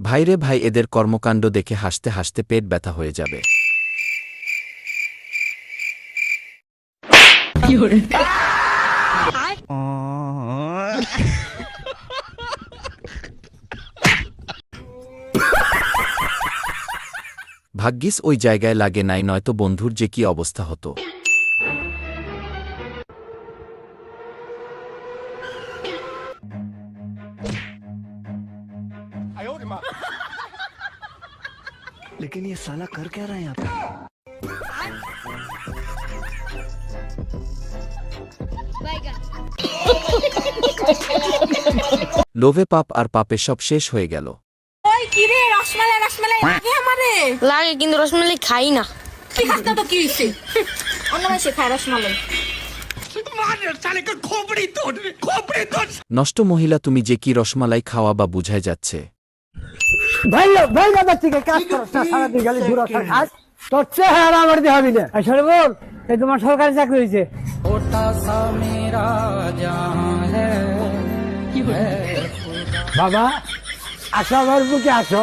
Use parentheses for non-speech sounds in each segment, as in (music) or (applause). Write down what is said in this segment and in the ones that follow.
ভাইরে ভাই এদের কর্মকাণ্ড দেখে হাসতে হাসতে পেট ব্যথা হয়ে যাবে। ভাগ্যিস ওই জায়গায় লাগে নাই নয়তো বন্ধুর যে কি অবস্থা হতো लेकिन ये साला कर क्या रहा है यहाँ पे লোভে পাপ আর পাপে সব শেষ হয়ে গেল ওই কি রে রসমালাই রসমালাই লাগে আমারে। লাগে কিন্তু রসমালাই খাই না। কি খাস না তো কি হইছে? অন্য মাসে খায় রসমালাই। নষ্ট মহিলা তুমি যে কি রসমালাই খাওয়া বা বুঝায় যাচ্ছে। ভাই ভাই দাদা ঠিক কাজ করো সারাদিন গেলে ঘুরো কাজ তোর চেহারা আমার দিয়ে হবি না। আসলে বল এই তোমার সরকারি চাকরি হয়েছে বাবা আসো আমার বুকে আসো।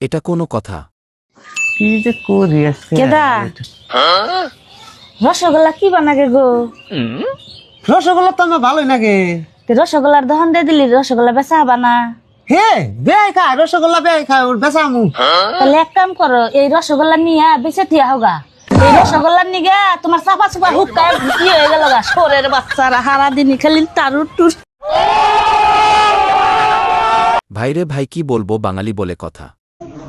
এটা কোনো কথা। কি যে করি আজকে? কেদা? রসগোল্লা কি বানাগে গো? রসগোল্লা তো আমার ভালোই লাগে। তে রসগোল্লার দহন দিয়ে দিলি রসগোল্লা বেচা বানা। হে বেয়াই খা রসগোল্লা বেয়াই খা ওর বেসামু তাহলে এক কাম করো এই রসগোল্লা নিয়ে বেঁচে থিয়া হোগা। এই রসগোল্লা নিগে তোমার চাপা চাপা হুক্কায় কি হয়ে গেল গা সোরের বাচ্চারা হারা দিন খালি তারুর টুর ভাইরে ভাই কি বলব বাঙালি বলে কথা।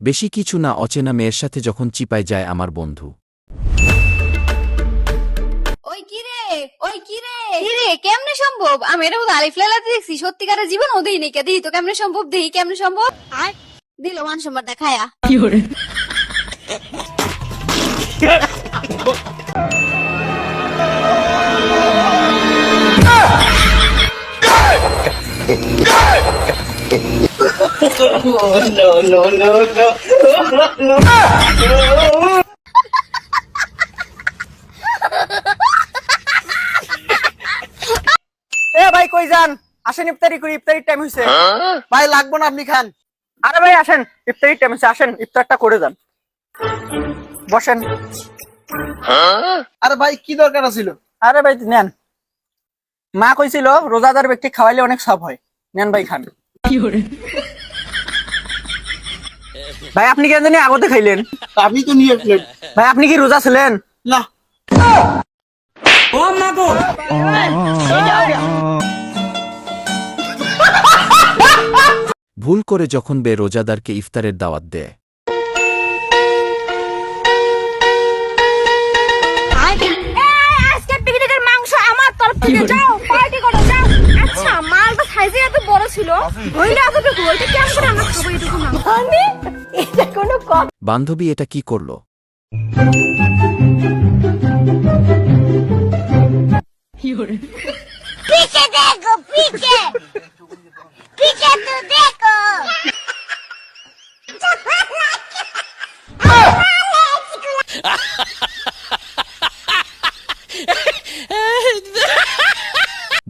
বেশি কিছু না অচেনা মেয়ের সাথে যখন চিপায় যায় আমার বন্ধু। ওই কি রে? ওই কি রে? কি রে? কেমনে সম্ভব? আমি এটা বোধ আলিফ লাইলাতে দেখছি। সত্যিকারের জীবন ও দেই নাকি দিই তো কেমনে সম্ভব? দেই কেমনে সম্ভব? আর দিল মান সম্বার দেখায়া (laughs) (laughs) এ ভাই, কই যান? আসেন ইফতারি করি, ইফতারির টাইম হয়েছে ভাই, লাগবো না আপনি, খান। আরে ভাই, আসেন, ইফতারির টাইম হয়েছে আসেন, ইফতারটা করে যান। বসেন। আরে ভাই কি দরকার ছিল আরে ভাই নেন। মা কইছিল রোজাদার ব্যক্তি খাওয়াইলে অনেক সব হয়। নেন ভাই খান। ভাই আপনি কেন জানি আগতে খাইলেন? আপনি তো নিয়ে আসলেন। ভাই আপনি কি রোজা ছিলেন? না। ভুল করে যখন বে রোজাদারকে ইফতারের দাওয়াত দেয় থেকে যাও পার্টি করো যাও। আচ্ছা মালটা সাইজে এত বড় ছিল হইলে এতটুকু ওইটা কেমন করে আমরা খাব এটুকু মাংস মানে এটা কোনো কথা বান্ধবী এটা কি করল? পিকে দেখো পিকে পিকে তো দেখো।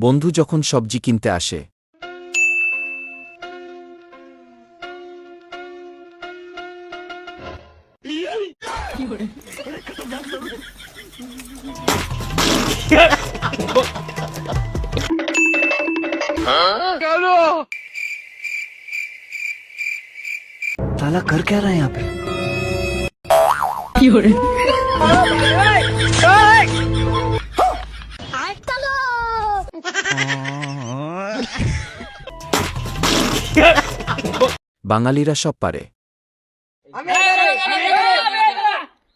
বন্ধু যখন সবজি কিনতে আসে साला कर क्या रहा है यहाँ पे বাঙালিরা সব পারে।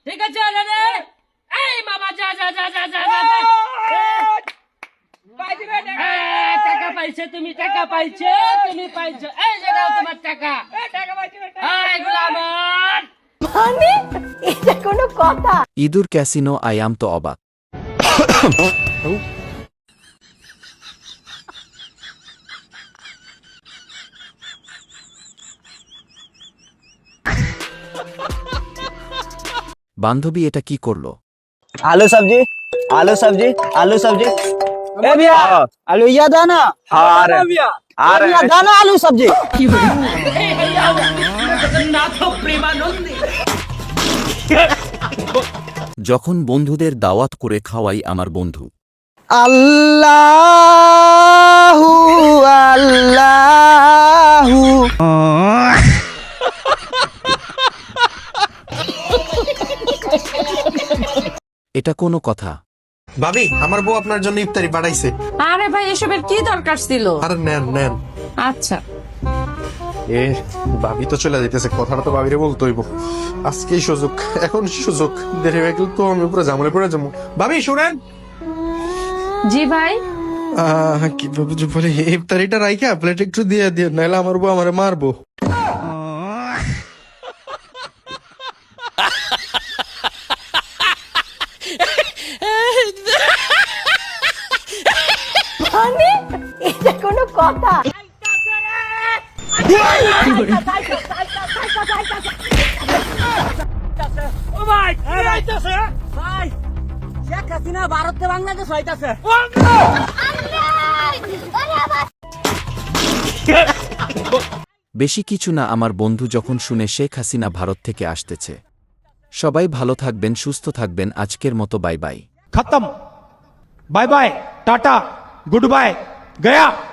ঠিক আছে এই বাবা যা যা যা যা যা যা। যা। এই, টাকা। পাইছে তুমি টাকা পাইছে তুমি পাইছো। এই যে দাও তোমার টাকা। এগুলো আমার। মানে এটা কোনো কথা। ইঁদুর ক্যাসিনো আয়াম তো অবাক। (coughs) (coughs) বান্ধবী এটা কি করল? আলু সবজি আলু সবজি আলু সবজি। হ্যাঁ। আলু ইয়া দানা দানা আলু সবজি? কি যখন বন্ধুদের দাওয়াত করে খাওয়াই আমার বন্ধু। আল্লাহ এটা কোনো কথা। ভাবি আমার বউ আপনার জন্য ইফতারি পাঠাইছে। আরে ভাই এসবের কি দরকার ছিল? আর নেন নেন। আচ্ছা। এ ভাবি তো চলে যাইতেছে কথাটা তো ভাবিরে বলতে হইব। আজকেই সুযোগ এখন সুযোগ? দেরি হয়ে গেলে তো আমি পুরো জামলে পড়ে যাব। ভাবি শুনেন। জি ভাই। আহ, কি ভাবে বলে ইফতারিটা রাইখা প্লেট একটু দিয়ে দিয়ে নাহলে আমার বউ আমারে মারবো। ভারতে বাংলাদেশ হইতাছে বেশি কিছু না আমার বন্ধু যখন শুনে শেখ হাসিনা ভারত থেকে আসতেছে। সবাই ভালো থাকবেন সুস্থ থাকবেন আজকের মতো বাই বাই। খতম। Bye bye tata. Good bye गया।